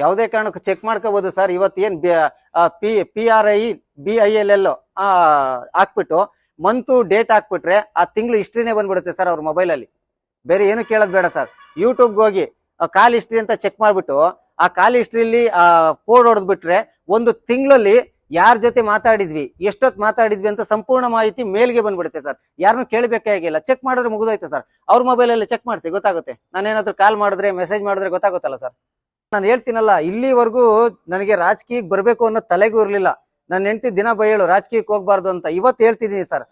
ಯಾವುದೇ ಕಾರಣಕ್ಕೆ ಚೆಕ್ ಮಾಡ್ಕೋಬಹುದು ಸರ್ ಇವತ್ತು ಏನ್ P P R I B I L L ಹಾಕ್ಬಿಟ್ಟು ಮಂತು ಡೇಟ್ ಹಾಕ್ಬಿಟ್ರೆ ಆ ತಿಂಗಳು ಹಿಸ್ಟ್ರಿನೇ ಬಂದ್ಬಿಡುತ್ತೆ ಸರ್ ಅವ್ರ ಮೊಬೈಲ್ ಅಲ್ಲಿ. ಬೇರೆ ಏನು ಕೇಳೋದು ಬೇಡ ಸರ್ ಯೂಟ್ಯೂಬ್ಗೆ ಹೋಗಿ ಕಾಲ್ ಹಿಸ್ಟ್ರಿ ಅಂತ ಚೆಕ್ ಮಾಡಿಬಿಟ್ಟು, ಆ ಕಾಲ್ ಹಿಸ್ಟ್ರಿಲಿ ಕೋಡ್ ಹೊಡೆದ್ಬಿಟ್ರೆ ಒಂದು ತಿಂಗಳಲ್ಲಿ ಯಾರ ಜೊತೆ ಮಾತಾಡಿದ್ವಿ ಎಷ್ಟೊತ್ತು ಮಾತಾಡಿದ್ವಿ ಅಂತ ಸಂಪೂರ್ಣ ಮಾಹಿತಿ ಮೇಲ್ಗೆ ಬಂದ್ಬಿಡುತ್ತೆ ಸರ್ ಯಾರನ್ನೂ ಕೇಳಬೇಕಾಗಿಲ್ಲ ಚೆಕ್ ಮಾಡಿದ್ರೆ ಮುಗಿದೋಯ್ತು ಸರ್ ಅವ್ರ ಮೊಬೈಲಲ್ಲಿ ಚೆಕ್ ಮಾಡಿಸಿ, ಗೊತ್ತಾಗುತ್ತೆ. ನಾನೇನಾದ್ರೂ ಕಾಲ್ ಮಾಡಿದ್ರೆ ಮೆಸೇಜ್ ಮಾಡಿದ್ರೆ ಗೊತ್ತಾಗುತ್ತಲ್ಲ ಸರ್ ನಾನು ಹೇಳ್ತೀನಲ್ಲ, ಇಲ್ಲಿವರೆಗೂ ನನಗೆ ರಾಜಕೀಯಕ್ಕೆ ಬರಬೇಕು ಅನ್ನೋ ತಲೆಗೂ ಇರಲಿಲ್ಲ. ನನ್ನ ಹೆಂಡತಿ ದಿನ ಬೈಯಳು ರಾಜಕೀಯಕ್ಕೆ ಹೋಗ್ಬಾರ್ದು ಅಂತ. ಇವತ್ತು ಹೇಳ್ತಿದ್ದೀನಿ ಸರ್.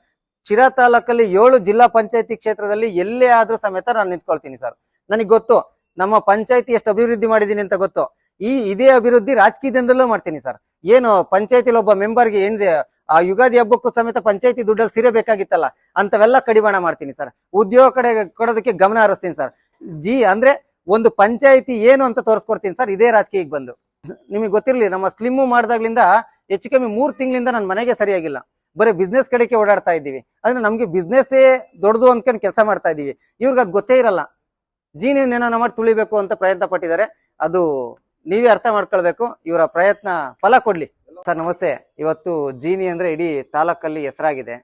ಚಿರಾ ತಾಲೂಕಲ್ಲಿ ಏಳು ಜಿಲ್ಲಾ ಪಂಚಾಯತಿ ಕ್ಷೇತ್ರದಲ್ಲಿ ಎಲ್ಲೇ ಆದ್ರೂ ಸಮೇತ ನಾನು ನಿಂತ್ಕೊಳ್ತೀನಿ ಸರ್. ನನಗೆ ಗೊತ್ತು, ನಮ್ಮ ಪಂಚಾಯತಿ ಎಷ್ಟು ಅಭಿವೃದ್ಧಿ ಮಾಡಿದೀನಿ ಅಂತ ಗೊತ್ತು. ಈ ಇದೇ ಅಭಿವೃದ್ಧಿ ರಾಜಕೀಯದಿಂದಲೂ ಮಾಡ್ತೀನಿ ಸರ್. ಏನು, ಪಂಚಾಯತಿಲಿ ಒಬ್ಬ ಮೆಂಬರ್ಗೆ ಏನಿದೆ ಆ ಯುಗಾದಿ ಹಬ್ಬಕ್ಕೂ ಸಮೇತ ಪಂಚಾಯತಿ ದುಡ್ಡಲ್ಲಿ ಸೀರೆ ಬೇಕಾಗಿತ್ತಲ್ಲ ಅಂತವೆಲ್ಲ ಕಡಿವಾಣ ಮಾಡ್ತೀನಿ ಸರ್. ಉದ್ಯೋಗ ಕಡೆ ಕೊಡೋದಕ್ಕೆ ಗಮನ ಹರಿಸ್ತೀನಿ ಸರ್. ಜಿ ಅಂದ್ರೆ ಒಂದು ಪಂಚಾಯಿತಿ ಏನು ಅಂತ ತೋರಿಸ್ಕೊಡ್ತೀನಿ ಸರ್, ಇದೇ ರಾಜಕೀಯಕ್ಕೆ ಬಂದು. ನಿಮಗೆ ಗೊತ್ತಿರಲಿ, ನಮ್ಮ ಸ್ಲಿಮ್ಮು ಮಾಡಿದಾಗ್ಲಿಂದ ಹೆಚ್ಚು ಕಮ್ಮಿ ಮೂರು ತಿಂಗಳಿಂದ ನನ್ನ ಮನೆಗೆ ಸರಿಯಾಗಿಲ್ಲ. ಬರೀ ಬಿಸ್ನೆಸ್ ಕಡೆಗೆ ಓಡಾಡ್ತಾ ಇದ್ದೀವಿ. ಅಂದ್ರೆ ನಮಗೆ ಬಿಸ್ನೆಸ್ಸೇ ದೊಡ್ಡದು ಅಂದ್ಕೊಂಡು ಕೆಲಸ ಮಾಡ್ತಾ ಇದ್ದೀವಿ. ಇವ್ರಿಗೆ ಅದು ಗೊತ್ತೇ ಇರಲ್ಲ. ಜೀನಿಯನ್ನೇನೋ ಮಾಡಿ ತುಳಿಬೇಕು ಅಂತ ಪ್ರಯತ್ನ ಪಟ್ಟಿದ್ದಾರೆ. ಅದು ನೀವೇ ಅರ್ಥ ಮಾಡ್ಕೊಳ್ಬೇಕು. ಇವರ ಪ್ರಯತ್ನ ಫಲ ಕೊಡ್ಲಿ. ಸರ್, ನಮಸ್ತೆ. ಇವತ್ತು ಜೀನಿ ಅಂದ್ರೆ ಇಡೀ ತಾಲೂಕಲ್ಲಿ ಹೆಸರಾಗಿದೆ.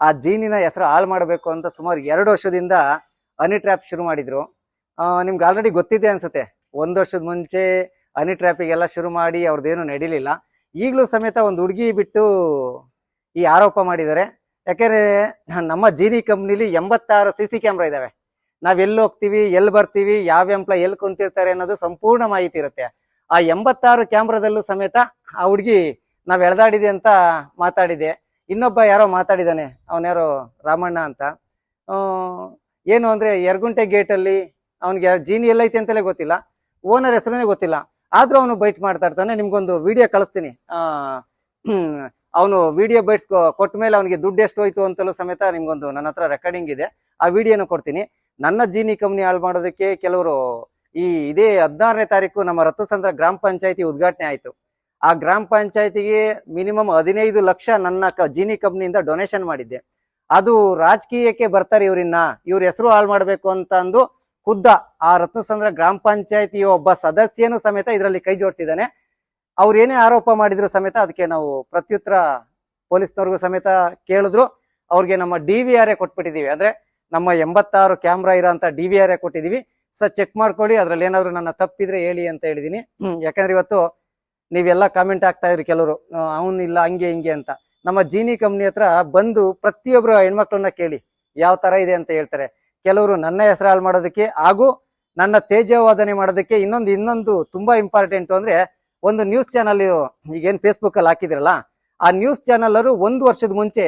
ಆ ಜೀನಿನ ಹೆಸರು ಹಾಳು ಮಾಡಬೇಕು ಅಂತ ಸುಮಾರು ಎರಡು ವರ್ಷದಿಂದ ಹನಿ ಟ್ರ್ಯಾಪ್ ಶುರು ಮಾಡಿದ್ರು. ನಿಮ್ಗೆ ಆಲ್ರೆಡಿ ಗೊತ್ತಿದೆ ಅನ್ಸುತ್ತೆ. ಒಂದು ವರ್ಷದ ಮುಂಚೆ ಹನಿ ಟ್ರ್ಯಾಪಿಗೆಲ್ಲ ಶುರು ಮಾಡಿ ಅವ್ರದ್ದೇನು ನಡೀಲಿಲ್ಲ. ಈಗಲೂ ಸಮೇತ ಒಂದು ಹುಡುಗಿ ಬಿಟ್ಟು ಈ ಆರೋಪ ಮಾಡಿದ್ದಾರೆ. ಯಾಕೆಂದ್ರೆ ನಮ್ಮ ಜೀನಿ ಕಂಪ್ನಿಲಿ ಎಂಬತ್ತಾರು ಸಿ ಸಿ ಕ್ಯಾಮ್ರಾ ನಾವು ಎಲ್ಲಿ ಹೋಗ್ತೀವಿ, ಎಲ್ಲಿ ಬರ್ತೀವಿ, ಯಾವ ಎಂಪ್ಲಾಯ್ ಎಲ್ಲಿ ಕುಂತಿರ್ತಾರೆ ಅನ್ನೋದು ಸಂಪೂರ್ಣ ಮಾಹಿತಿ ಇರುತ್ತೆ. ಆ ಎಂಬತ್ತಾರು ಕ್ಯಾಮ್ರಾದಲ್ಲೂ ಸಮೇತ ಆ ಹುಡುಗಿ ನಾವು ಎಳ್ದಾಡಿದೆ ಅಂತ ಮಾತಾಡಿದೆ. ಇನ್ನೊಬ್ಬ ಯಾರೋ ಮಾತಾಡಿದಾನೆ ಅವನ್ಯಾರೋ ರಾಮಣ್ಣ ಅಂತ. ಏನು ಅಂದ್ರೆ ಯರ್ಗುಂಟೆ ಗೇಟಲ್ಲಿ ಅವನಿಗೆ ಜೀನಿ ಎಲ್ಲೈತೆ ಅಂತಲೇ ಗೊತ್ತಿಲ್ಲ. ಓನರ್ ಹೆಸರೇ ಗೊತ್ತಿಲ್ಲ. ಆದ್ರೂ ಅವನು ಬೈಟ್ ಮಾಡ್ತಾ ಇರ್ತಾನೆ. ನಿಮ್ಗೊಂದು ವಿಡಿಯೋ ಕಳಿಸ್ತೀನಿ. ಅವನು ವಿಡಿಯೋ ಬೈಟ್ಸ್ ಕೊಟ್ಟ ಮೇಲೆ ಅವನಿಗೆ ದುಡ್ಡು ಎಷ್ಟು ಹೋಯ್ತು ಅಂತಲೂ ಸಮೇತ ನಿಮ್ಗೊಂದು ನನ್ನ ಹತ್ರ ರೆಕಾರ್ಡಿಂಗ್ ಇದೆ. ಆ ವಿಡಿಯೋನ ಕೊಡ್ತೀನಿ. ನನ್ನ ಜೀನಿ ಕಂಪ್ನಿ ಹಾಳು ಮಾಡೋದಕ್ಕೆ ಕೆಲವರು ಈ ಇದೇ ಹದಿನಾರನೇ ತಾರೀಕು ನಮ್ಮ ರಥಸಂದ್ರ ಗ್ರಾಮ ಪಂಚಾಯತಿ ಉದ್ಘಾಟನೆ ಆಯ್ತು. ಆ ಗ್ರಾಮ ಪಂಚಾಯತಿಗೆ ಮಿನಿಮಮ್ ಹದಿನೈದು ಲಕ್ಷ ನನ್ನ ಜೀನಿ ಕಂಪ್ನಿಯಿಂದ ಡೊನೇಷನ್ ಮಾಡಿದ್ದೆ. ಅದು ರಾಜಕೀಯಕ್ಕೆ ಬರ್ತಾರೆ ಇವರಿನ್ನ. ಇವ್ರ ಹೆಸರು ಹಾಳು ಮಾಡಬೇಕು ಅಂತ ಅಂದು ಖುದ್ದ ಆ ರತ್ನಸಂದ್ರ ಗ್ರಾಮ ಪಂಚಾಯತಿಯ ಒಬ್ಬ ಸದಸ್ಯನು ಸಮೇತ ಇದರಲ್ಲಿ ಕೈ ಜೋಡಿಸಿದ್ದಾನೆ. ಅವ್ರು ಏನೇ ಆರೋಪ ಮಾಡಿದ್ರು ಸಮೇತ ಅದಕ್ಕೆ ನಾವು ಪ್ರತ್ಯುತ್ತರ ಪೊಲೀಸ್ನವ್ರಿಗೂ ಸಮೇತ ಕೇಳಿದ್ರು. ಅವ್ರಿಗೆ ನಮ್ಮ ಡಿ ವಿ ಆರ್ ಎ ಕೊಟ್ಬಿಟ್ಟಿದೀವಿ ಅಂದ್ರೆ ನಮ್ಮ ಎಂಬತ್ತಾರು ಕ್ಯಾಮ್ರಾ ಇರೋಂಥ ಡಿ ವಿ ಆರ್ ಎ ಕೊಟ್ಟಿದೀವಿ ಸರ್, ಚೆಕ್ ಮಾಡ್ಕೊಳ್ಳಿ, ಅದ್ರಲ್ಲಿ ಏನಾದ್ರು ನನ್ನ ತಪ್ಪಿದ್ರೆ ಹೇಳಿ ಅಂತ ಹೇಳಿದೀನಿ ಯಾಕಂದ್ರೆ ಇವತ್ತು ನೀವೆಲ್ಲ ಕಾಮೆಂಟ್ ಆಗ್ತಾ ಇದ್ರಿ ಕೆಲವರು. ಅವನು ಇಲ್ಲ, ಹಂಗೆ, ಹಿಂಗೆ ಅಂತ. ನಮ್ಮ ಜೀನಿ ಕಂಪ್ನಿ ಹತ್ರ ಬಂದು ಪ್ರತಿಯೊಬ್ರು ಹೆಣ್ಮಕ್ಳನ್ನ ಕೇಳಿ, ಯಾವ ತರ ಇದೆ ಅಂತ ಹೇಳ್ತಾರೆ. ಕೆಲವರು ನನ್ನ ಹೆಸರು ಹಾಳು ಮಾಡೋದಕ್ಕೆ ಹಾಗೂ ನನ್ನ ತೇಜವಾದನೆ ಮಾಡೋದಕ್ಕೆ ಇನ್ನೊಂದು ಇನ್ನೊಂದು ತುಂಬಾ ಇಂಪಾರ್ಟೆಂಟ್ ಅಂದ್ರೆ ಒಂದು ನ್ಯೂಸ್ ಚಾನಲ್ ಈಗೇನು ಫೇಸ್ಬುಕ್ ಅಲ್ಲಿ ಹಾಕಿದ್ರಲ್ಲ, ಆ ನ್ಯೂಸ್ ಚಾನಲ್ ಒಂದು ವರ್ಷದ ಮುಂಚೆ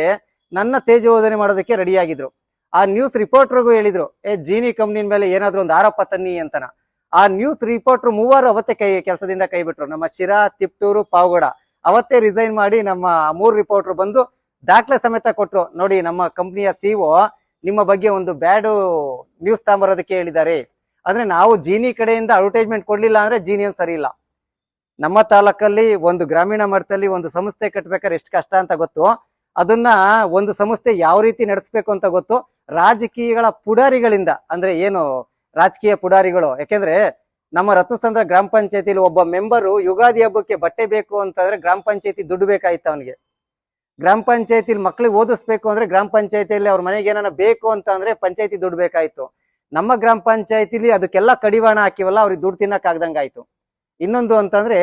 ನನ್ನ ತೇಜವಾದನೆ ಮಾಡೋದಕ್ಕೆ ರೆಡಿ ಆಗಿದ್ರು. ಆ ನ್ಯೂಸ್ ರಿಪೋರ್ಟರ್ಗೂ ಹೇಳಿದ್ರು, ಏ ಜೀನಿ ಕಂಪ್ನಿ ಮೇಲೆ ಏನಾದ್ರು ಒಂದು ಆರೋಪ ತನ್ನಿ ಅಂತನ. ಆ ನ್ಯೂಸ್ ರಿಪೋರ್ಟರ್ ಮೂವರು ಅವತ್ತೇ ಕೈ, ಕೆಲಸದಿಂದ ಕೈ ಬಿಟ್ರು. ನಮ್ಮ ಶಿರಾ, ತಿಪ್ಟೂರು, ಪಾವಗಡ ಅವತ್ತೇ ರಿಸೈನ್ ಮಾಡಿ ನಮ್ಮ ಮೂರು ರಿಪೋರ್ಟರ್ ಬಂದು ದಾಖಲೆ ಸಮೇತ ಕೊಟ್ರು. ನೋಡಿ, ನಮ್ಮ ಕಂಪ್ನಿಯ ಸಿಒ ನಿಮ್ಮ ಬಗ್ಗೆ ಒಂದು ಬ್ಯಾಡ್ ನ್ಯೂಸ್ ತಗೊಂಬರೋದಕ್ಕೆ ಹೇಳಿದ್ದಾರೆ. ಅಂದ್ರೆ ನಾವು ಜೀನಿ ಕಡೆಯಿಂದ ಅಡ್ವರ್ಟೈಸ್ಮೆಂಟ್ ಕೊಡ್ಲಿಲ್ಲ ಅಂದ್ರೆ ಜೀನಿ ಒಂದು ಸರಿ ಇಲ್ಲ. ನಮ್ಮ ತಾಲೂಕಲ್ಲಿ ಒಂದು ಗ್ರಾಮೀಣ ಮಟ್ಟದಲ್ಲಿ ಒಂದು ಸಂಸ್ಥೆ ಕಟ್ಬೇಕಾದ್ರೆ ಎಷ್ಟು ಕಷ್ಟ ಅಂತ ಗೊತ್ತು. ಅದನ್ನ ಒಂದು ಸಂಸ್ಥೆ ಯಾವ ರೀತಿ ನಡೆಸಬೇಕು ಅಂತ ಗೊತ್ತು. ರಾಜಕೀಯಗಳ ಪುಡಾರಿಗಳಿಂದ, ಅಂದ್ರೆ ಏನು ರಾಜಕೀಯ ಪುಡಾರಿಗಳು, ಯಾಕೆಂದ್ರೆ ನಮ್ಮ ರತ್ನಸಂದ್ರ ಗ್ರಾಮ ಪಂಚಾಯತಿಲಿ ಒಬ್ಬ ಮೆಂಬರು ಯುಗಾದಿ ಹಬ್ಬಕ್ಕೆ ಬಟ್ಟೆ ಬೇಕು ಅಂತಂದ್ರೆ ಗ್ರಾಮ ಪಂಚಾಯತಿ ದುಡ್ಡು ಬೇಕಾಯ್ತು ಅವನಿಗೆ. ಗ್ರಾಮ ಪಂಚಾಯತಿಲಿ ಮಕ್ಳಿಗೆ ಓದಿಸ್ಬೇಕು ಅಂದ್ರೆ ಗ್ರಾಮ ಪಂಚಾಯತಿಯಲ್ಲಿ ಅವ್ರ ಮನೆಗೆ ಏನಾರ ಬೇಕು ಅಂತ ಅಂದ್ರೆ ಪಂಚಾಯತಿ ದುಡ್ಡು ಬೇಕಾಯ್ತು. ನಮ್ಮ ಗ್ರಾಮ ಪಂಚಾಯತಿಲಿ ಅದಕ್ಕೆಲ್ಲ ಕಡಿವಾಣ ಹಾಕಿವಲ್ಲ, ಅವ್ರಿಗೆ ದುಡ್ಡು ತಿನ್ನಕ್ ಆಗ್ದಂಗಾಯ್ತು ಇನ್ನೊಂದು ಅಂತಂದ್ರೆ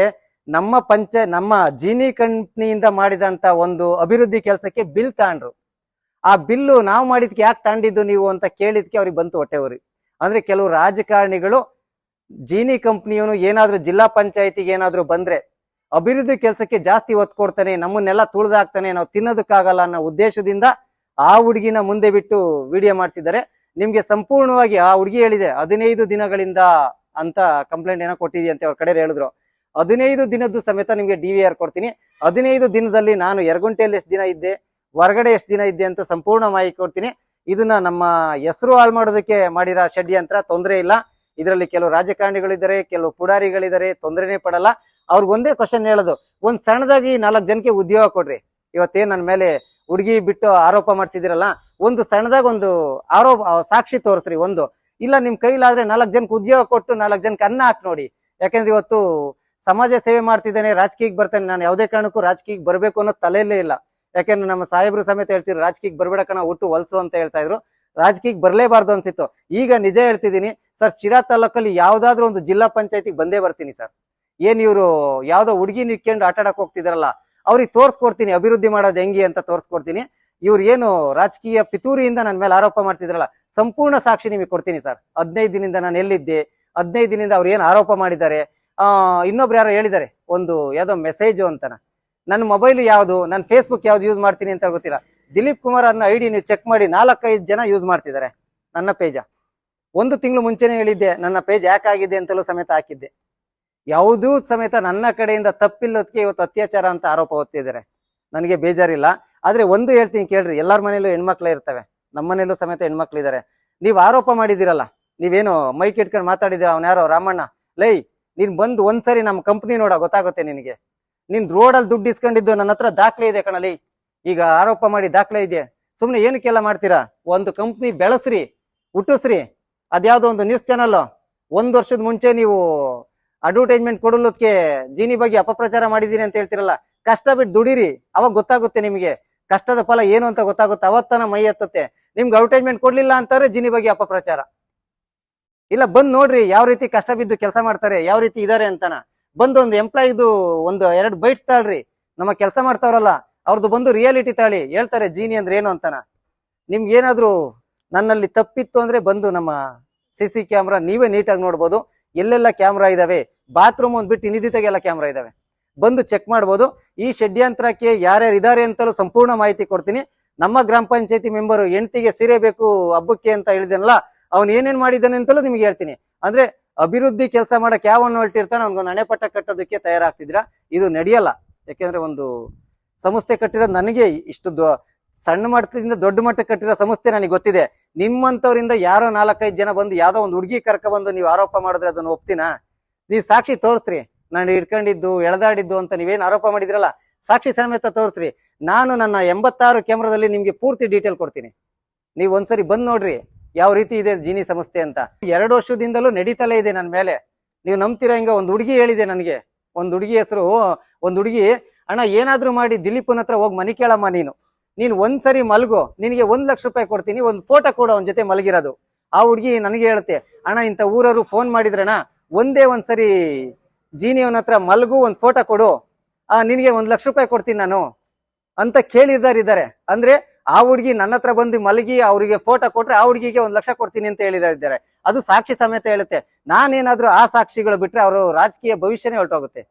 ನಮ್ಮ ಪಂಚ, ನಮ್ಮ ಜೀನಿ ಕಂಪ್ನಿಯಿಂದ ಮಾಡಿದಂತ ಒಂದು ಅಭಿವೃದ್ಧಿ ಕೆಲಸಕ್ಕೆ ಬಿಲ್ ತಾಂಡ್ರು. ಆ ಬಿಲ್ಲು ನಾವು ಮಾಡಿದ್ಕೆ ಯಾಕೆ ತಾಂಡಿದ್ದು ನೀವು ಅಂತ ಕೇಳಿದ್ಕೆ ಅವ್ರಿಗೆ ಬಂತು ಹೊಟ್ಟೆ ಉರಿ. ಅಂದ್ರೆ ಕೆಲವು ರಾಜಕಾರಣಿಗಳು ಜೀನಿ ಕಂಪ್ನಿಯವನು ಏನಾದ್ರೂ ಜಿಲ್ಲಾ ಪಂಚಾಯತಿಗೆ ಏನಾದ್ರೂ ಬಂದ್ರೆ ಅಭಿವೃದ್ಧಿ ಕೆಲಸಕ್ಕೆ ಜಾಸ್ತಿ ಒತ್ತು ಕೊಡ್ತಾನೆ, ನಮ್ಮನ್ನೆಲ್ಲ ತುಳಿದಾಕ್ತಾನೆ ನಾವು ತಿನ್ನೋದಕ್ಕಾಗಲ್ಲ ಅನ್ನೋ ಉದ್ದೇಶದಿಂದ ಆ ಹುಡುಗಿನ ಮುಂದೆ ಬಿಟ್ಟು ವಿಡಿಯೋ ಮಾಡಿಸಿದ್ದಾರೆ. ನಿಮ್ಗೆ ಸಂಪೂರ್ಣವಾಗಿ ಆ ಹುಡುಗಿ ಹೇಳಿದೆ, ಹದಿನೈದು ದಿನಗಳಿಂದ ಅಂತ ಕಂಪ್ಲೇಂಟ್ ಏನೋ ಕೊಟ್ಟಿದ್ಯಂತೆ ಅವ್ರ ಕಡೆ ಹೇಳಿದ್ರು. ಹದಿನೈದು ದಿನದ್ದು ಸಮೇತ ನಿಮ್ಗೆ ಡಿ ವಿ ಆರ್ ಕೊಡ್ತೀನಿ. ಹದಿನೈದು ದಿನದಲ್ಲಿ ನಾನು ಯರಗುಂಟೆಯಲ್ಲಿ ಎಷ್ಟು ದಿನ ಇದ್ದೆ, ಹೊರಗಡೆ ಎಷ್ಟು ದಿನ ಇದ್ದೆ ಅಂತ ಸಂಪೂರ್ಣ ಮಾಹಿತಿ ಕೊಡ್ತೀನಿ. ಇದನ್ನ ನಮ್ಮ ಹೆಸರು ಹಾಳು ಮಾಡೋದಕ್ಕೆ ಮಾಡಿರೋ ಷಡ್ಯಂತ್ರ ತೊಂದರೆ ಇಲ್ಲ. ಇದರಲ್ಲಿ ಕೆಲವು ರಾಜಕಾರಣಿಗಳಿದ್ದಾರೆ, ಕೆಲವು ಪುಡಾರಿಗಳಿದ್ದಾರೆ, ತೊಂದರೆನೇ ಪಡಲ್ಲ. ಅವ್ರಿಗೆ ಒಂದೇ ಕ್ವಶನ್ ಹೇಳೋದು, ಒಂದ್ ಸಣ್ಣದಾಗಿ ನಾಲ್ಕು ಜನಕ್ಕೆ ಉದ್ಯೋಗ ಕೊಡ್ರಿ. ಇವತ್ತೇನ್ ನನ್ನ ಮೇಲೆ ಹುಡುಗಿ ಬಿಟ್ಟು ಆರೋಪ ಮಾಡ್ಸಿದಿರಲ್ಲ, ಒಂದು ಸಣ್ಣದಾಗ ಒಂದು ಆರೋಪ ಸಾಕ್ಷಿ ತೋರಿಸ್ರಿ, ಒಂದು. ಇಲ್ಲ, ನಿಮ್ ಕೈಲಾದ್ರೆ ನಾಲ್ಕು ಜನಕ್ಕೆ ಉದ್ಯೋಗ ಕೊಟ್ಟು ನಾಲ್ಕು ಜನಕ್ಕೆ ಅನ್ನ ಹಾಕಿ ನೋಡಿ. ಯಾಕಂದ್ರೆ ಇವತ್ತು ಸಮಾಜ ಸೇವೆ ಮಾಡ್ತಿದ್ದೇನೆ, ರಾಜಕೀಯಕ್ಕೆ ಬರ್ತೇನೆ, ನಾನು ಯಾವುದೇ ಕಾರಣಕ್ಕೂ ರಾಜಕೀಯಕ್ಕೆ ಬರಬೇಕು ಅನ್ನೋ ತಲೆಯಲ್ಲೇ ಇಲ್ಲ. ಯಾಕೆಂದ್ರೆ ನಮ್ಮ ಸಾಹೇಬ್ರು ಸಮೇತ ಹೇಳ್ತಿದ್ರು, ರಾಜಕೀಯಕ್ಕೆ ಬರಬೇಡ ಕಣ ಒಟ್ಟು ಹೊಲ್ಸು ಅಂತ ಹೇಳ್ತಾ ಇದ್ರು. ರಾಜಕೀಯಕ್ಕೆ ಬರಲೇಬಾರ್ದು ಅನ್ಸಿತ್ತು. ಈಗ ನಿಜ ಹೇಳ್ತಿದ್ದೀನಿ, ಸರ್, ಶಿರಾ ತಾಲೂಕಲ್ಲಿ ಯಾವ್ದಾದ್ರು ಒಂದು ಜಿಲ್ಲಾ ಪಂಚಾಯತಿಗೆ ಬಂದೇ ಬರ್ತೀನಿ, ಸರ್. ಏನ್ ಇವರು ಯಾವ್ದೋ ಹುಡುಗಿ ಇಟ್ಕೊಂಡು ಆಟ ಆಡಕ್ ಹೋಗ್ತಿದಾರಲ್ಲ, ಅವ್ರಿಗೆ ತೋರ್ಸ್ಕೊಡ್ತೀನಿ, ಅಭಿವೃದ್ಧಿ ಮಾಡೋದು ಹೆಂಗೆ ಅಂತ ತೋರ್ಸ್ಕೊಡ್ತೀನಿ. ಇವ್ರು ಏನು ರಾಜಕೀಯ ಪಿತೂರಿಯಿಂದ ನನ್ನ ಮೇಲೆ ಆರೋಪ ಮಾಡ್ತಿದ್ರಲ್ಲ, ಸಂಪೂರ್ಣ ಸಾಕ್ಷಿ ನಿಮಗೆ ಕೊಡ್ತೀನಿ ಸರ್. ಹದಿನೈದು ದಿನದಿಂದ ನಾನು ಎಲ್ಲಿದ್ದೆ, ಹದಿನೈದು ದಿನದಿಂದ ಅವ್ರು ಏನು ಆರೋಪ ಮಾಡಿದ್ದಾರೆ ಇನ್ನೊಬ್ರು ಯಾರೋ ಹೇಳಿದ್ದಾರೆ, ಒಂದು ಯಾವ್ದೋ ಮೆಸೇಜು ಅಂತನ. ನನ್ನ ಮೊಬೈಲ್ ಯಾವುದು, ನನ್ನ ಫೇಸ್ಬುಕ್ ಯಾವ್ದು ಯೂಸ್ ಮಾಡ್ತೀನಿ ಅಂತ ಗೊತ್ತಿಲ್ಲ. ದಿಲೀಪ್ ಕುಮಾರ್ ಅನ್ನೋ ಐ ಡಿ ನೀವು ಚೆಕ್ ಮಾಡಿ ನಾಲ್ಕೈದು ಜನ ಯೂಸ್ ಮಾಡ್ತಿದ್ದಾರೆ, ನನ್ನ ಪೇಜ ಒಂದು ತಿಂಗಳು ಮುಂಚೆನೆ ಹೇಳಿದ್ದೆ, ನನ್ನ ಪೇಜ್ ಯಾಕಾಗಿದೆ ಅಂತಲೂ ಸಮೇತ ಹಾಕಿದ್ದೆ. ಯಾವುದೂ ಸಮೇತ ನನ್ನ ಕಡೆಯಿಂದ ತಪ್ಪಿಲ್ಲದಕ್ಕೆ ಇವತ್ತು ಅತ್ಯಾಚಾರ ಅಂತ ಆರೋಪ ಹೊತ್ತಿದ್ದಾರೆ. ನನಗೆ ಬೇಜಾರಿಲ್ಲ. ಆದ್ರೆ ಒಂದು ಹೇಳ್ತೀನಿ ಕೇಳ್ರಿ, ಎಲ್ಲಾರ ಮನೇಲೂ ಹೆಣ್ಮಕ್ಳೇ ಇರ್ತವೆ. ನಮ್ಮ ಮನೇಲೂ ಸಮೇತ ಹೆಣ್ಮಕ್ಳಿದ್ದಾರೆ. ನೀವು ಆರೋಪ ಮಾಡಿದಿರಲ್ಲ ನೀವೇನು ಮೈಕ್ ಇಟ್ಕೊಂಡು ಅವ್ನು ಯಾರೋ? ರಾಮಣ್ಣ. ಲೈ, ನೀನ್ ಬಂದು ಒಂದ್ಸರಿ ನಮ್ಮ ಕಂಪ್ನಿ ನೋಡ, ಗೊತ್ತಾಗುತ್ತೆ ನಿನಗೆ. ನೀನ್ ರೋಡಲ್ಲಿ ದುಡ್ಡು ಇಸ್ಕೊಂಡಿದ್ದು ನನ್ನ ಹತ್ರ ದಾಖಲೆ ಇದೆ ಕಣಲಿ ಈಗ ಆರೋಪ ಮಾಡಿ ದಾಖಲೆ ಇದೆ. ಸುಮ್ಮನೆ ಏನಕ್ಕೆಲ್ಲ ಮಾಡ್ತೀರಾ? ಒಂದು ಕಂಪ್ನಿ ಬೆಳೆಸ್ರಿ, ಹುಟ್ಟಿಸ್ರಿ. ಅದ್ಯಾವುದೋ ಒಂದು ನ್ಯೂಸ್ ಚಾನಲ್. ಒಂದು ವರ್ಷದ ಮುಂಚೆ ನೀವು ಅಡ್ವರ್ಟೈಸ್ಮೆಂಟ್ ಕೊಡಲೋದಕ್ಕೆ ಜೀನಿ ಬಗ್ಗೆ ಅಪಪ್ರಚಾರ ಮಾಡಿದೀನಿ ಅಂತ ಹೇಳ್ತಿರಲ್ಲ, ಕಷ್ಟ ಬಿಟ್ಟು ದುಡಿರಿ. ಅವಾಗ ಗೊತ್ತಾಗುತ್ತೆ ನಿಮಗೆ. ಕಷ್ಟದ ಫಲ ಏನು ಅಂತ ಗೊತ್ತಾಗುತ್ತೆ. ಅವತ್ತನ ಮೈ ಎತ್ತತ್ತೆ. ನಿಮ್ಗೆ ಅಡ್ವರ್ಟೈಸ್ಮೆಂಟ್ ಕೊಡ್ಲಿಲ್ಲ ಅಂತಾರೆ, ಜೀನಿ ಬಗ್ಗೆ ಅಪಪ್ರಚಾರ. ಇಲ್ಲ, ಬಂದ್ ನೋಡ್ರಿ, ಯಾವ ರೀತಿ ಕಷ್ಟ ಬಿದ್ದು ಕೆಲಸ ಮಾಡ್ತಾರೆ, ಯಾವ ರೀತಿ ಇದಾರೆ ಅಂತಾನ. ಬಂದು ಒಂದು ಎಂಪ್ಲಾಯಿದು ಒಂದು ಎರಡು ಬೈಟ್ಸ್ ತಾಳ್ರಿ. ನಮ್ಮ ಕೆಲಸ ಮಾಡ್ತಾವ್ರಲ್ಲ ಅವ್ರದ್ದು ಬಂದು ರಿಯಾಲಿಟಿ ತಾಳಿ. ಹೇಳ್ತಾರೆ, ಜೀನಿ ಅಂದ್ರೆ ಏನು ಅಂತಾನ. ನಿಮ್ಗೆ ಏನಾದ್ರು ನನ್ನಲ್ಲಿ ತಪ್ಪಿತ್ತು ಅಂದ್ರೆ ಬಂದು ನಮ್ಮ ಸಿ ಸಿ ಕ್ಯಾಮ್ರಾ ನೀವೇ ನೀಟಾಗಿ ನೋಡ್ಬೋದು. ಎಲ್ಲೆಲ್ಲ ಕ್ಯಾಮ್ರಾ ಇದಾವೆ. ಬಾತ್ರೂಮ್ ಒಂದ್ ಬಿಟ್ಟು ಇನ್ನಿದಿತಾಗೆಲ್ಲ ಕ್ಯಾಮ್ರಾ ಇದಾವೆ. ಬಂದು ಚೆಕ್ ಮಾಡ್ಬೋದು. ಈ ಷಡ್ಯಂತ್ರಕ್ಕೆ ಯಾರ್ಯಾರು ಇದಾರೆ ಅಂತಲೂ ಸಂಪೂರ್ಣ ಮಾಹಿತಿ ಕೊಡ್ತೀನಿ. ನಮ್ಮ ಗ್ರಾಮ ಪಂಚಾಯತಿ ಮೆಂಬರು ಹೆಂಡತಿಗೆ ಸೀರೆ ಬೇಕು, ಹಬ್ಬಕ್ಕೆ ಅಂತ ಹೇಳಿದನಲ್ಲ, ಅವ್ನು ಏನೇನ್ ಮಾಡಿದ್ದಾನೆ ಅಂತಲೂ ನಿಮ್ಗೆ ಹೇಳ್ತೀನಿ. ಅಂದ್ರೆ ಅಭಿವೃದ್ಧಿ ಕೆಲಸ ಮಾಡಕ್ ಯಾವನ್ನ ಹೊರಟಿರ್ತಾನೆ ಅವ್ನಿಗೊಂದು ಅಣೆಪಟ್ಟ ಕಟ್ಟೋದಕ್ಕೆ ತಯಾರಾಗ್ತಿದ್ರ ಇದು ನಡೆಯಲ್ಲ. ಯಾಕೆಂದ್ರೆ ಒಂದು ಸಂಸ್ಥೆ ಕಟ್ಟಿರೋದು ನನಗೆ ಇಷ್ಟು ಸಣ್ಣ ಮಟ್ಟದಿಂದ ದೊಡ್ಡ ಮಟ್ಟಕ್ಕೆ ಕಟ್ಟಿರೋ ಸಂಸ್ಥೆ ನನಗೆ ಗೊತ್ತಿದೆ. ನಿಮ್ಮಂತವರಿಂದ ಯಾರೋ ನಾಲ್ಕೈದು ಜನ ಬಂದು ಯಾವ್ದೋ ಒಂದು ಹುಡುಗಿ ಕರ್ಕ ಬಂದು ನೀವು ಆರೋಪ ಮಾಡಿದ್ರೆ ಅದನ್ನ ಒಪ್ತೀನಾ? ನೀವು ಸಾಕ್ಷಿ ತೋರಿಸ್ರಿ. ನಾನು ಹಿಡ್ಕೊಂಡಿದ್ದು, ಎಳೆದಾಡಿದ್ದು ಅಂತ ನೀವೇನು ಆರೋಪ ಮಾಡಿದ್ರಲ್ಲ, ಸಾಕ್ಷಿ ಸಮೇತ ತೋರಿಸ್ರಿ. ನಾನು ನನ್ನ ಎಂಬತ್ತಾರು ಕ್ಯಾಮ್ರಾದಲ್ಲಿ ನಿಮ್ಗೆ ಪೂರ್ತಿ ಡೀಟೇಲ್ ಕೊಡ್ತೀನಿ. ನೀವು ಒಂದ್ಸರಿ ಬಂದ್ ನೋಡ್ರಿ, ಯಾವ ರೀತಿ ಇದೆ ಜೀನಿ ಸಂಸ್ಥೆ ಅಂತ. ಎರಡು ವರ್ಷದಿಂದಲೂ ನಡೀತಲೇ ಇದೆ ನನ್ನ ಮೇಲೆ. ನೀವು ನಂಬ್ತಿರೋ ಹಿಂಗ, ಒಂದು ಹುಡುಗಿ ಹೇಳಿದೆ ನನಗೆ. ಒಂದು ಹುಡುಗಿ ಹೆಸರು, ಒಂದು ಹುಡುಗಿ, ಅಣ್ಣ, ಏನಾದ್ರೂ ಮಾಡಿ ದಿಲೀಪನ ಹತ್ರ ಹೋಗಿ ಮನೆ ಕೇಳಮ್ಮ ನೀನು. ನೀನು ಒಂದ್ಸರಿ ಮಲ್ಗು. ನಿನಗೆ ಒಂದ್ ಲಕ್ಷ ರೂಪಾಯಿ ಕೊಡ್ತೀನಿ, ಒಂದು ಫೋಟೋ ಕೂಡ, ಅವನ ಜೊತೆ ಮಲಗಿರೋದು. ಆ ಹುಡುಗಿ ನನಗೆ ಹೇಳುತ್ತೆ, ಅಣ್ಣ ಇಂಥ ಊರವರು ಫೋನ್ ಮಾಡಿದ್ರಣ್ಣ ಒಂದೇ ಒಂದ್ಸರಿ ಜೀನಿ ಅವನ ಹತ್ರ ಮಲಗು, ಒಂದು ಫೋಟೋ ಕೊಡು. ಆ, ನಿನಗೆ ಒಂದು ಲಕ್ಷ ರೂಪಾಯಿ ಕೊಡ್ತೀನಿ ನಾನು ಅಂತ ಕೇಳಿದಾರಿದ್ದಾರೆ ಅಂದ್ರೆ ಆ ಹುಡುಗಿ ನನ್ನ ಹತ್ರ ಬಂದು ಮಲಗಿ ಅವರಿಗೆ ಫೋಟೋ ಕೊಟ್ರೆ ಆ ಹುಡುಗಿಗೆ ಒಂದು ಲಕ್ಷ ಕೊಡ್ತೀನಿ ಅಂತ ಹೇಳಿದ್ದಾರೆ ಅದು ಸಾಕ್ಷಿ ಸಮೇತ ಹೇಳುತ್ತೆ. ನಾನೇನಾದ್ರೂ ಆ ಸಾಕ್ಷಿಗಳು ಬಿಟ್ರೆ ಅವರು ರಾಜಕೀಯ ಭವಿಷ್ಯನೇ ಹೊರಟೋಗುತ್ತೆ.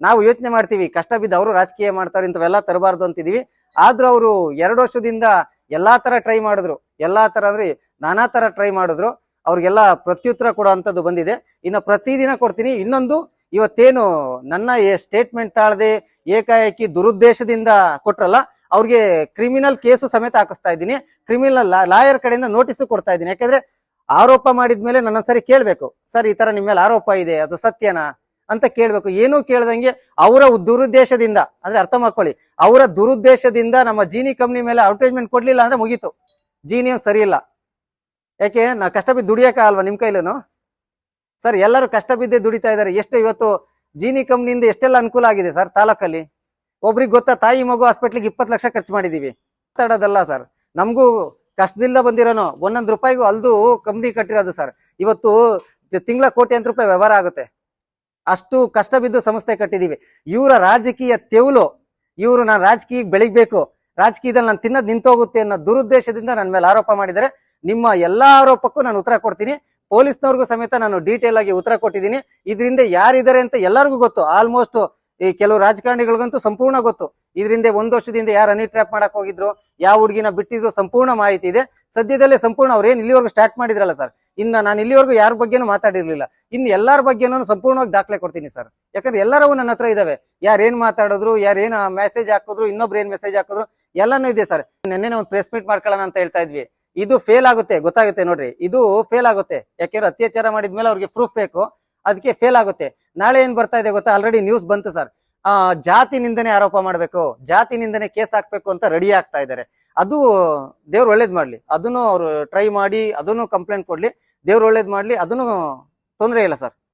ನಾವು ಯೋಚನೆ ಮಾಡ್ತೀವಿ, ಕಷ್ಟ ಬಿದ್ದು ಅವರು ರಾಜಕೀಯ ಮಾಡ್ತಾರೆ, ಇಂಥವೆಲ್ಲ ತರಬಾರ್ದು ಅಂತಿದೀವಿ. ಆದ್ರೂ ಅವರು ಎರಡು ವರ್ಷದಿಂದ ಎಲ್ಲಾ ತರ ಟ್ರೈ ಮಾಡಿದ್ರು. ಎಲ್ಲಾ ತರ ಅಂದ್ರೆ ನಾನಾ ತರ ಟ್ರೈ ಮಾಡಿದ್ರು. ಅವ್ರಿಗೆಲ್ಲ ಪ್ರತ್ಯುತ್ತರ ಕೊಡೋ ಅಂಥದ್ದು ಬಂದಿದೆ. ಇನ್ನು ಪ್ರತಿದಿನ ಕೊಡ್ತೀನಿ. ಇನ್ನೊಂದು, ಇವತ್ತೇನು ನನ್ನ ಸ್ಟೇಟ್ಮೆಂಟ್ ತಾಳದೆ, ಏಕಾಏಕಿ ದುರುದ್ದೇಶದಿಂದ ಕೊಟ್ರಲ್ಲ, ಅವ್ರಿಗೆ ಕ್ರಿಮಿನಲ್ ಕೇಸು ಸಮೇತ ಹಾಕಿಸ್ತಾ ಇದ್ದೀನಿ. ಕ್ರಿಮಿನಲ್ ಲಾಯರ್ ಕಡೆಯಿಂದ ನೋಟಿಸು ಕೊಡ್ತಾ ಇದ್ದೀನಿ. ಯಾಕಂದ್ರೆ ಆರೋಪ ಮಾಡಿದ ಮೇಲೆ ನನ್ನ ಸರಿ ಕೇಳಬೇಕು. ಸರ್, ಈ ತರ ನಿಮ್ಮ ಮೇಲೆ ಆರೋಪ ಇದೆ, ಅದು ಸತ್ಯನಾ ಅಂತ ಕೇಳಬೇಕು. ಏನೂ ಕೇಳ್ದಂಗೆ ಅವರ ದುರುದ್ದೇಶದಿಂದ, ಅಂದ್ರೆ ಅರ್ಥ ಮಾಡ್ಕೊಳ್ಳಿ, ಅವರ ದುರುದ್ದೇಶದಿಂದ ನಮ್ಮ ಜೀನಿ ಕಂಪ್ನಿ ಮೇಲೆ ಅಡ್ವರ್ಟೈಸ್ಮೆಂಟ್ ಕೊಡ್ಲಿಲ್ಲ ಅಂದ್ರೆ ಮುಗೀತು. ಜೀನಿ ಸರಿ ಇಲ್ಲ. ಯಾಕೆ? ನಾ ಕಷ್ಟ ಬಿದ್ದು ದುಡಿಯಕ ಅಲ್ವಾ ನಿಮ್ ಕೈಲೂ ಸರ್, ಎಲ್ಲರೂ ಕಷ್ಟ ಬಿದ್ದೇ ದುಡಿತಾ ಇದ್ದಾರೆ. ಎಷ್ಟು ಇವತ್ತು ಜೀನಿ ಕಂಪ್ನಿಯಿಂದ ಎಷ್ಟೆಲ್ಲ ಅನುಕೂಲ ಆಗಿದೆ ಸರ್ ತಾಲೂಕಲ್ಲಿ? ಒಬ್ರಿಗೆ ಗೊತ್ತಾ, ತಾಯಿ ಮಗು ಹಾಸ್ಪಿಟ್ಲಿಗೆ ಇಪ್ಪತ್ತು ಲಕ್ಷ ಖರ್ಚು ಮಾಡಿದೀವಿ ಮಾತಾಡೋದಲ್ಲ ಸರ್. ನಮಗೂ ಕಷ್ಟದಿಂದ ಬಂದಿರೋನು. ಒಂದೊಂದು ರೂಪಾಯಿಗೂ ಅಲ್ದು ಕಂಪ್ನಿ ಕಟ್ಟಿರೋದು ಸರ್. ಇವತ್ತು ತಿಂಗಳ ಕೋಟಿ ಅಂತ ರೂಪಾಯಿ ವ್ಯವಹಾರ ಆಗುತ್ತೆ. ಅಷ್ಟು ಕಷ್ಟ ಬಿದ್ದು ಸಂಸ್ಥೆ ಕಟ್ಟಿದೀವಿ ಇವರ ರಾಜಕೀಯ ತೆವಲು, ಇವರು ನಾನು ರಾಜಕೀಯ ಬೆಳಿಬೇಕು. ರಾಜಕೀಯದಲ್ಲಿ ನಾನು ತಿನ್ನೋದು ನಿಂತೋಗುತ್ತೆ ಅನ್ನೋ ದುರುದ್ದೇಶದಿಂದ ನನ್ನ ಮೇಲೆ ಆರೋಪ ಮಾಡಿದರೆ ನಿಮ್ಮ ಎಲ್ಲಾ ಆರೋಪಕ್ಕೂ ನಾನು ಉತ್ತರ ಕೊಡ್ತೀನಿ. ಪೊಲೀಸ್ನವ್ರಿಗೂ ಸಮೇತ ನಾನು ಡೀಟೇಲ್ ಆಗಿ ಉತ್ತರ ಕೊಟ್ಟಿದ್ದೀನಿ. ಇದರಿಂದ ಯಾರಿದ್ದಾರೆ ಅಂತ ಎಲ್ಲರಿಗೂ ಗೊತ್ತು. ಆಲ್ಮೋಸ್ಟ್ ಈ ಕೆಲವು ರಾಜಕಾರಣಿಗಳಿಗಂತೂ ಸಂಪೂರ್ಣ ಗೊತ್ತು. ಇದರಿಂದ ಒಂದು ವರ್ಷದಿಂದ ಯಾರು ಹನಿ ಟ್ರ್ಯಾಪ್ ಮಾಡಕ್ ಹೋಗಿದ್ರು, ಯಾವ ಹುಡುಗಿನ ಬಿಟ್ಟಿದ್ರು ಸಂಪೂರ್ಣ ಮಾಹಿತಿ ಇದೆ. ಸದ್ಯದಲ್ಲೇ ಸಂಪೂರ್ಣ ಅವ್ರು ಏನು ಇಲ್ಲಿವರೆಗೂ ಸ್ಟಾರ್ಟ್ ಮಾಡಿದ್ರಲ್ಲ ಸರ್ ಇನ್ನು ನಾನು ಇಲ್ಲಿವರೆಗೂ ಯಾರ ಬಗ್ಗೆನೂ ಮಾತಾಡಿರ್ಲಿಲ್ಲ. ಇನ್ನು ಎಲ್ಲರ ಬಗ್ಗೆನೂ ಸಂಪೂರ್ಣವಾಗಿ ದಾಖಲೆ ಕೊಡ್ತೀನಿ ಸರ್ ಯಾಕಂದ್ರೆ ಎಲ್ಲರೂ ನನ್ನ ಹತ್ರ ಇದಾವೆ. ಯಾರು ಏನು ಮಾತಾಡಿದ್ರು, ಯಾರು ಏನು ಮೆಸೇಜ್ ಹಾಕಿದ್ರು, ಇನ್ನೊಬ್ರು ಏನ್ ಮೆಸೇಜ್ ಹಾಕಿದ್ರು, ಎಲ್ಲಾನು ಇದೆ ಸರ್ ನೆನ್ನೆ ಒಂದು ಪ್ರೆಸ್ ಮೀಟ್ ಮಾಡ್ಕೊಳ್ಳೋಣ ಅಂತ ಹೇಳ್ತಾ ಇದ್ವಿ. ಇದು ಫೇಲ್ ಆಗುತ್ತೆ, ಗೊತ್ತಾಗುತ್ತೆ ನೋಡ್ರಿ. ಇದು ಫೇಲ್ ಆಗುತ್ತೆ. ಯಾಕೆಂದ್ರೆ ಅತ್ಯಾಚಾರ ಮಾಡಿದ್ಮೇಲೆ ಅವ್ರಿಗೆ ಪ್ರೂಫ್ ಬೇಕು. ಅದಕ್ಕೆ ಫೇಲ್ ಆಗುತ್ತೆ. ನಾಳೆ ಏನ್ ಬರ್ತಾ ಇದೆ ಗೊತ್ತಾ? ಆಲ್ರೆಡಿ ನ್ಯೂಸ್ ಬಂತು ಸರ್ ಆ ಜಾತಿ ನಿಂದನೆ ಆರೋಪ ಮಾಡ್ಬೇಕು. ಜಾತಿ ನಿಂದನೆ ಕೇಸ್ ಹಾಕ್ಬೇಕು ಅಂತ ರೆಡಿ ಆಗ್ತಾ ಇದ್ದಾರೆ. ಅದು ದೇವ್ರು ಒಳ್ಳೇದ್ ಮಾಡ್ಲಿ. ಅದನ್ನು ಅವ್ರು ಟ್ರೈ ಮಾಡಿ, ಅದನ್ನು ಕಂಪ್ಲೇಂಟ್ ಕೊಡ್ಲಿ. ದೇವ್ರು ಒಳ್ಳೇದ್ ಮಾಡ್ಲಿ. ಅದನ್ನು ತೊಂದರೆ ಇಲ್ಲ ಸರ್